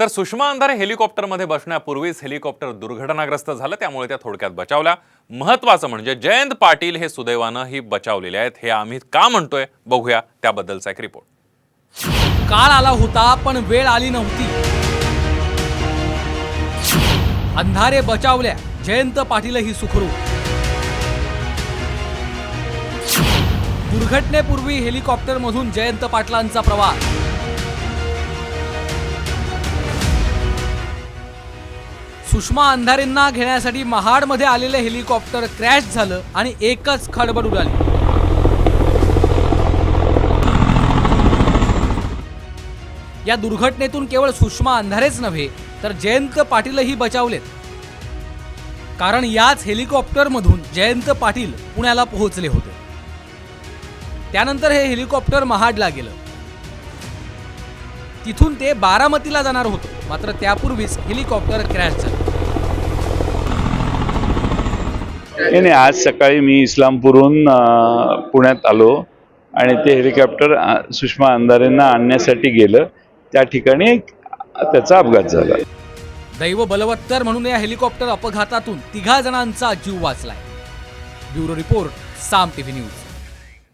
तर सुषमा अंधारे हेलिकॉप्टरमध्ये बसण्यापूर्वीच हेलिकॉप्टर दुर्घटनाग्रस्त झालं त्यामुळे त्या थोडक्यात बचावल्या. महत्वाचं म्हणजे जयंत पाटील हे सुदैवानं ही बचावलेले आहेत हे आम्ही का म्हणतोय बघूया त्याबद्दलचा एक रिपोर्ट काळ आला होता पण वेळ आली नव्हती. अंधारे बचावल्या जयंत पाटीलही सुखरू दुर्घटनेपूर्वी हेलिकॉप्टरमधून जयंत पाटलांचा प्रवास. सुषमा अंधारेंना घेण्यासाठी महाडमध्ये आलेलं हेलिकॉप्टर क्रॅश झालं आणि एकच खडबड उडाली. या दुर्घटनेतून केवळ सुषमा अंधारेच नव्हे तर जयंत पाटीलही बचावलेत. कारण याच हेलिकॉप्टरमधून जयंत पाटील पुण्याला पोहोचले होते. त्यानंतर हे हेलिकॉप्टर महाडला गेलं. तिथून ते बारामतीला जाणार होतं मात्र त्यापूर्वीच हेलिकॉप्टर क्रॅश झालं. नाही नाही आज सकाळी मी इस्लामपूरहून पुण्यात आलो आणि ते हेलिकॉप्टर सुषमा अंधारेंना आणण्यासाठी गेलं. त्या ठिकाणी त्याचा अपघात झाला. दैव बलवत्तर म्हणून या हेलिकॉप्टर अपघातातून तिघा जणांचा जीव वाचलाय. Bureau report Saam TV news.